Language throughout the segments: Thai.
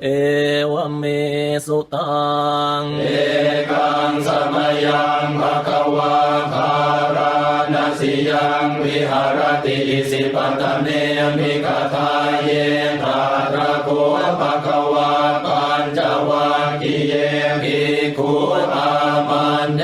เอวเมสุตัง เอกังสมยังภะคะวะคารานาสิยังวิหารติอิสิปตเนมิกทาเยตาระโกภะคะวะปัญจวัคคีเยภิกขุอามันเด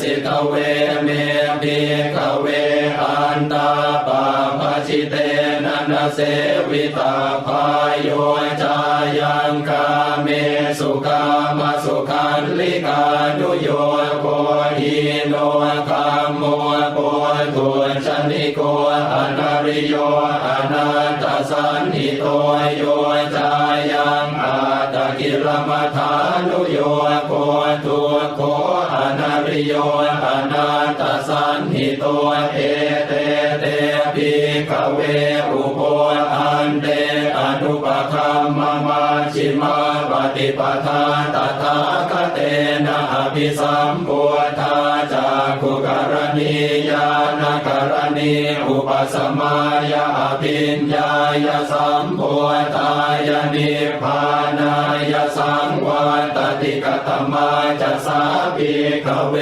สิกเวเมภิกเวอันตาปาปชิเตนะนเสวิตาพายโยจา งกาเมสุกามาสุขันลิกานุโยโกหิโนคามโมโกตุชนิโกอนาริโยอนันตสันนิโตโยจายังอาตกิรมัฐานุโยโกตุโคอนาริโยอนันตสันนิโตเอเตเตปิกเวอุโปอันเตอนุปคัมมามา ฏิปทาตถาคเตนะอภิสัมปุทาจากขุกรณียานกรณีอุปสมายาปิญญายสัมปุทายานิพพานายสัม ติกตมาจะสาภิกเว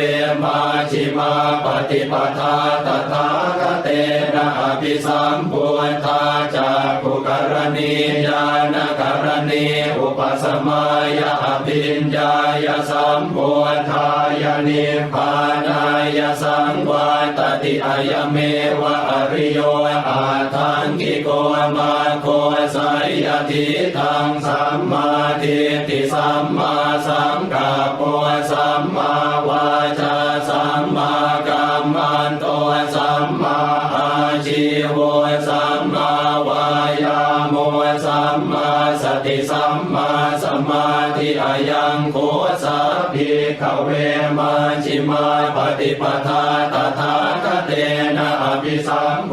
มาชิมาปฏิปทาตถาคเตนะอภิสัมปุทาจากุกรณียานกรณีอุปสมายาอภิญญายสัมปุทายานิพพานายสังวัน ติอายเมวะอริโยอาทังกิโกมาโคสายยติทังสัมมาทิฏฐิสัมมาสังกัปปะสัมมาวาจา มาปฏิปทาตถาคเตนะอภิสัมโพ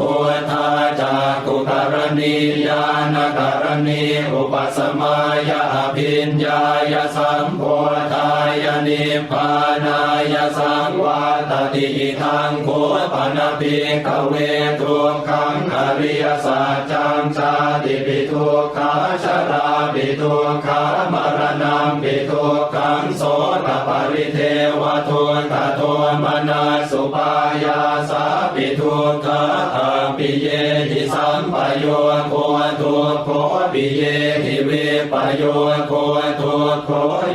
ธาจากุกรณียานกรณีอุปสมายาอภิญญายสัมโพธายานิพานายสังวาตติอิทังโคปนภิกเวทุกขังอริยสัจจังชาติปิทุกขาชราปิทุกขามรณะปิทุกขังโสต ริเทวทุกขโทมนาสุปายาสาปิทุกขาอาปิเยหิสัมปโยโคทุโคปิเยหิเวปโยโคทุโค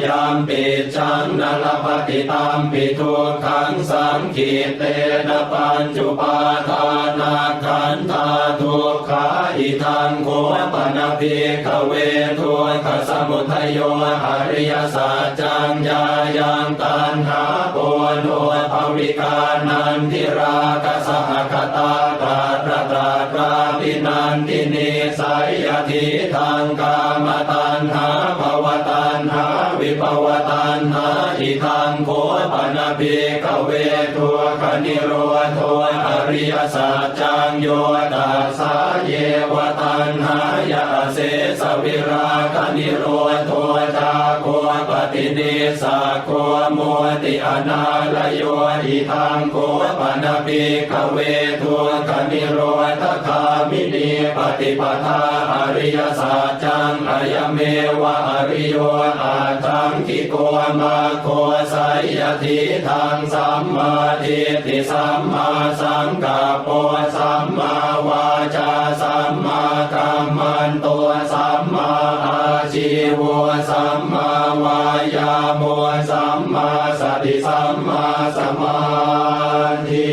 ยามปิจังนลปฏิตามปิทุกขังสังขีเตนะปัญจุปาทานาขันธาทุกขาอิทังโคปนภิกขเวทุกขสมุทัยโยอริยสัจจังญายังตันหาโปโนภวิกานันทิรากสหคตาตาตราตราตราปินันทินิสัยยทิทางกามตันหาภวตันหาวิภวตันหาอิทังโคปนาภิกขเวทุกขนิโรธอริยสัจจังโยตัสสาเยวตันหายาเสสวิราคนิโรธจา สาโคโมติอนาลโยอิทังโคปนภิกเวทุกนิโรธคามินีปฏิปทาอริยสัจจังอายเมวะอริโยอาทังกิโกมาโคสายยทิทางสัมมาทิฏฐิสัมมาสังกัปปสัมมาวาจาสัมมากัมมันโต ชีวสัมมาวายาโมสัมมาสติสัมมาสมาธิ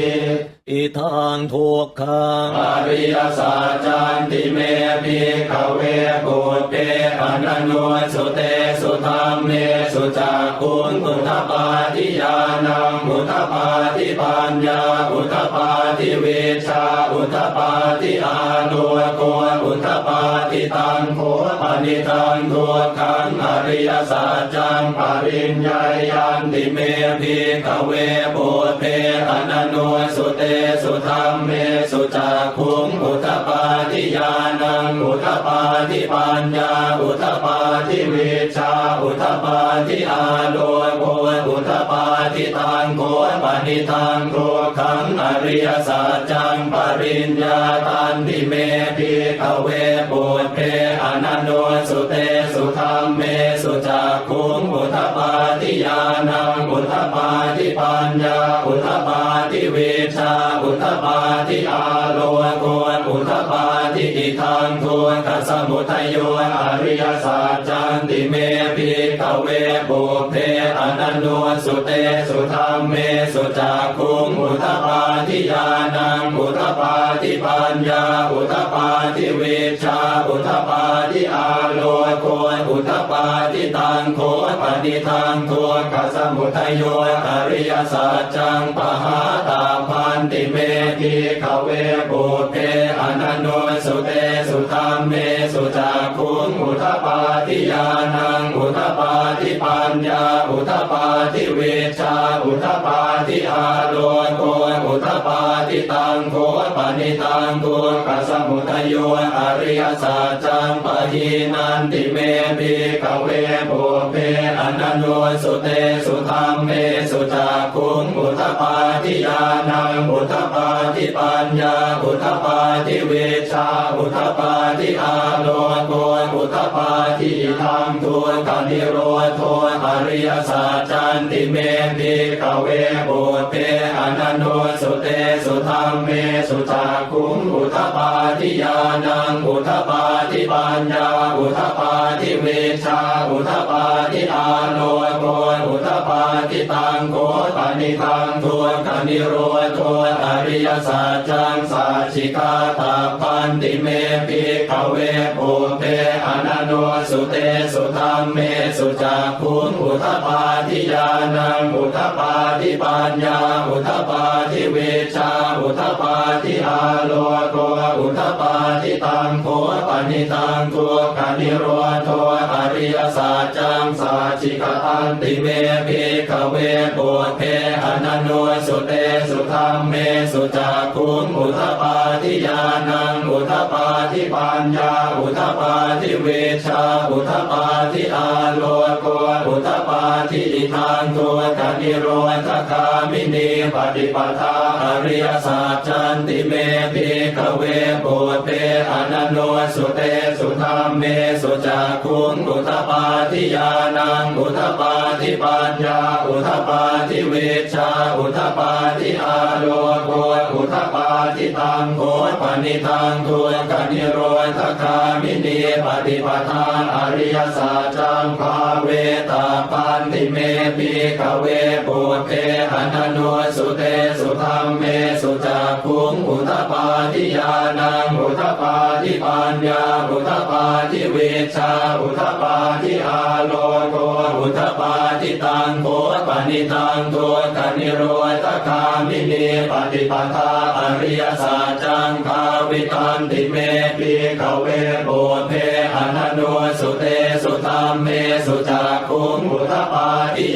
อิ ทางทุกขังอริยสัจจันติเมภิกขเวปุตเตอนันโนสุเตสุธรรมเมสุจักขุงอุทธปาทิยานังอุทธปาทิปัญญาอุทธปาทิเวชาอุทธปาทิอานุโกอุทธปาทิตังโคปนิตังทุกขังอริยสัจจังปริญญายันติเมภิกขเวปุตเตอนันโนสุเตสุุธรรมเมสุจักขุงอุทปาทิยานังอุทปาทิปัญญาอุทปาทิวิชาอุทปาทิอาโลโกอุทปาทิตังโกปณิตังโกขังอริยสัจจังปริญญาตันติเมพิขเวปุตเพอนันโนสุเตสุธรรมเมสุจักขุงอุทปาทิยานังอุทปาทิปัญญาอุทปาทิเวชาอุทปาทิอาโลโกอุตตปา ทิอิทังทุนกัสสมุทัยโยอริยสัจจันติเมพิขเวปุเพอนันโนสุเตสุธรรมเมสุจักุงอุทปาทิยานังอุทปาทิปัญญาอุทปาทิเวชาอุทปาทิอาโลโกอุทปาทิตังโคปฏิทังโทกัสสมุทัยโยอริยสัจจังปหาตาพันติเมพิขเวปุเพอนันโนสุสุเตสุธรรมเมสุจักขุ อุทปาทิยานังอุทปาทิปัญญาอุทปาทิเวชาอุทปาทิอาโลโกอุทปาทิตังโคปณิตังโกกัสสมุทัยโยอริยสัจจังปะหีนันติเมพิขเวปุเพอนันโนสุเตสุธรรมเมสุจักขุงอุทปาทิยานังอุทปาทิปัญญาอุทปาทิเวชาอุทปาทิอาโลโกอุทปาทิธรรมทุนกนิโรโทอริยสัจจันติเมพิขเวปุเพอนันโนสุเตสุธรรมเมสุจักขุงอุทปาทิยานังอุทปาทิปัญญาอุทปาทิเวชาอุทปาทิอาโลโกอุทปาทิตังโกปณิตังทุนกนิโรโทอริยสัจจังสัจฉิกาตาพันติเมพิขเวปุเพอนันโนสุเตสุธรรมเมสุจักขุนอุทปาทิยานังอุทปาทิปัญญาอุทปาทิเวชา อุทปาทิอาโลโกอุทปาทิตังโคปณิตังทุกานิโรโทอริยสัจจังสัจฉิกตันติเมพิขเวปุเพอนันโนสุเตสุธรรมเมสุจักขุงอุทปาทิยานังอุทปาทิปัญญาอุทปาทิเวชาอุทปาทิอาโลโกอุทปาทิอิทังโทกานิโรธคามินีปฏิปทาอริยสัจจันติเมพิขเวปุเพอนันโนสุเตสุธรรมเมสุจักขุงอุทปาทิยานังอุทปาทิปัญญาอุทปาทิเวชาอุทปาทิอาโลโกอุทปาทิตังโกปณิตังทุนกนิโรธคามินีปฏิปทาอริยสัจจังภาเวตาปันติเมปิขเวปุเทอนันโนสุเตสุธรรมเมสุจกขุงอุทปาทิยานังอุทปาทิปัญญาอุทปาทิเวชาอุทปาทิอาโลโกอุทปาทิตังโคปณิตังโทกนิโรธคามิเนปฏิปทาอริยสัจจังภาวิตันติเมปิขเวปุเพอนันโนสุเตสุธรรมเมสุจักขุงอุทปาทิย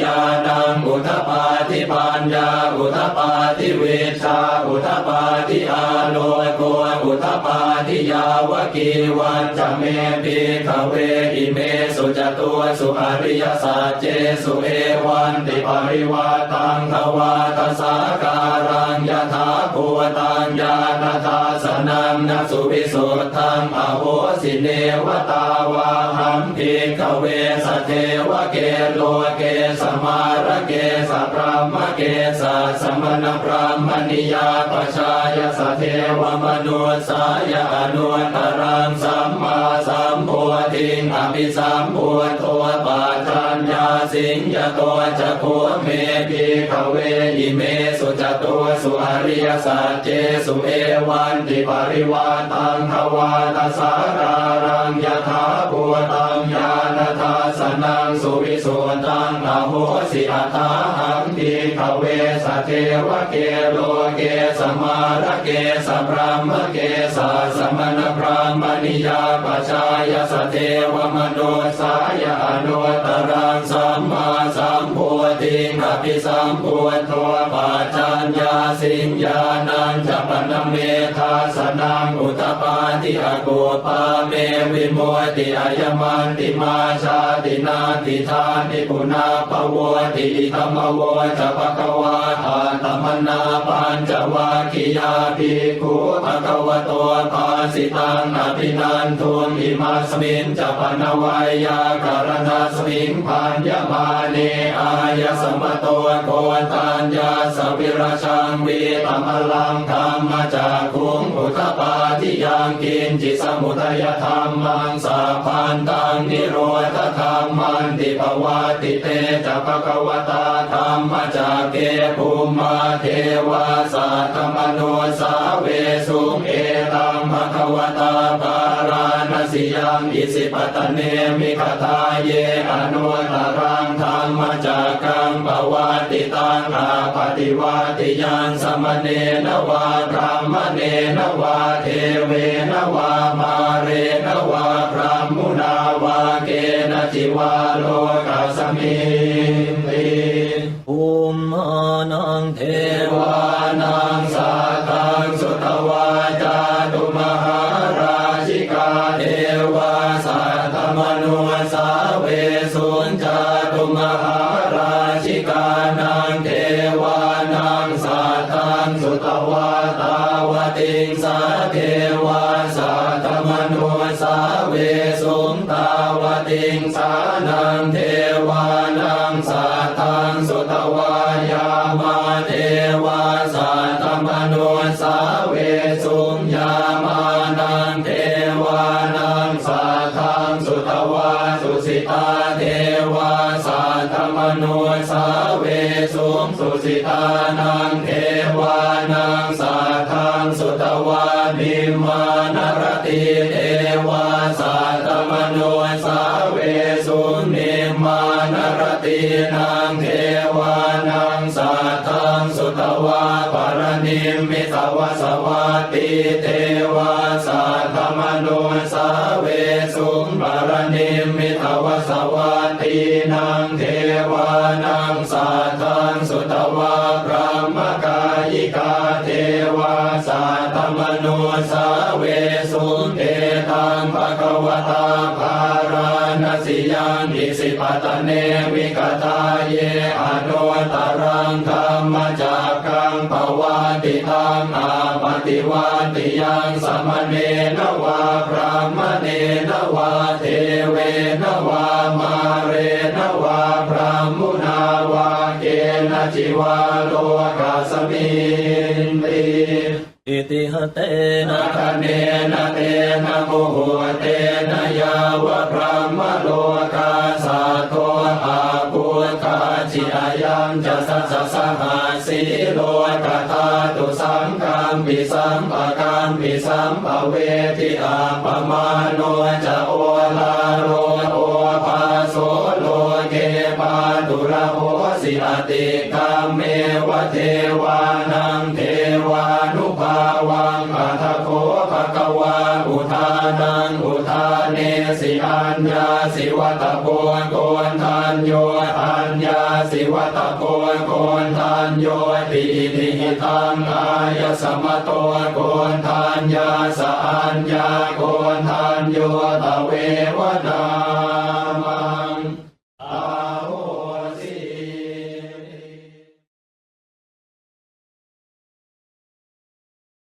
อุทปาทิปัญญาอุทปาทิเวชาอุทปาทิอาโลโกอุทปาทิยาวกีวันจเมปิขเวอิเมสุจตัวสุอริยสัจเจสุเอวันติปริวาตังทวาตสาการังยถาภูตังญาณทัสนังนสุวิสุทธังอโหสิเนวตาวาหัมพีขเวสเทวเกโลเกสมาระเก สพรหมเกสสมณพรหมนิยาปชายสเทวมนุสายอนุตรังสัมมาสัมพุทิงอภิสัมพุทโธปัจจัญญาสิงยโตจะโคเมพีขเวอิเมสุจตุสุอริยสัจเจสุเอวันติปริวาตังทวาตสารารังยถาภูตังญา สนังสุวิสุตังอโหสิอัตาหังทีขเวสเทวเกโลเกสมาระเกสพรหมเกสสมณพรหมนิยาปชายสเทวมโนสายอนุตรังสัมมาสัมพุทติงอภิสัมพุทโธปัจจัญญา สิงญาณัญจะปนเมธาสนังอุตปาทิอโกปาเมวิโมติอายมันติมาชาตินาติธานิปุนาปวติธรรมวจะปะกวาทาตมนาปัญจวาคิยาภิกขุภะคะวะโตภาสิตังอภินันทุนอิมาสมินจปนวายาการณาสมิงพันยมาเนอายสมโตโกตัญญาสวิราชังวีตมลังธรรมจากคุงอุทปาทิยังกินจิสมุทัยธรรมังสาพันตังนิโรธธรรมันติภวาติเตจะภะคะวตาธรรมจากเกภูมิมาเทวาสัตมโนสาเวสุเอตังภควตาปาร สิยังอิสิปตเนมิคทาเยอนุตรังธรรมจักังปวัติตังอาปฏิวัติยังสมเนนวาพรามเนนวาเทเวนวามาเรนวาพรามุนาวาเกนจิวา นังเทวานังสาตังสุตวายามาเทวาสัตมโนสาเวสุญญามานังเทวานังสาทังสุตวาสุสิตาเทวาสัตมโนสาเวสุงสุสิตานังเทวานังส สวัตติเทวาสัตมโนสาเวสุงปรณิมิตวสวัตตินังเทวานังสาทังสุตวาพระมกายิกาเทวาสัตมโนสาเวสุงเตตังภะคะวตาภาราณสิยังอิสิปตเนวิกตาเยอนุตรังธรรมจา กกังปวาติตังอาปฏิวาติยังสมเนนวาพระมเนนวาเทเวนวามาเรนวาพระมุนาวาเกนจิวาโลกาสมินติอิติหเตนานะเนนะเตนะโมหเตนะยาวะพระมโลกา จิอายัมจะสัสสะหาสีโลกตาตุสังกัมปิสัมปะกัมปิสัมปะเวทิอาปมาโนจะโอลาโรโอภาโสโลเกปาตุระโหสิอติกามเมวะเทวานังเทวานุภาวัง นังอุทานเนสิอัญญาสิวัตโกโกนทานโยอัญญาสิวัตโกโกนทานโยติอิทิตังอายสมโตโกนทานยาสอัญญาโกนทานโยตะเววนา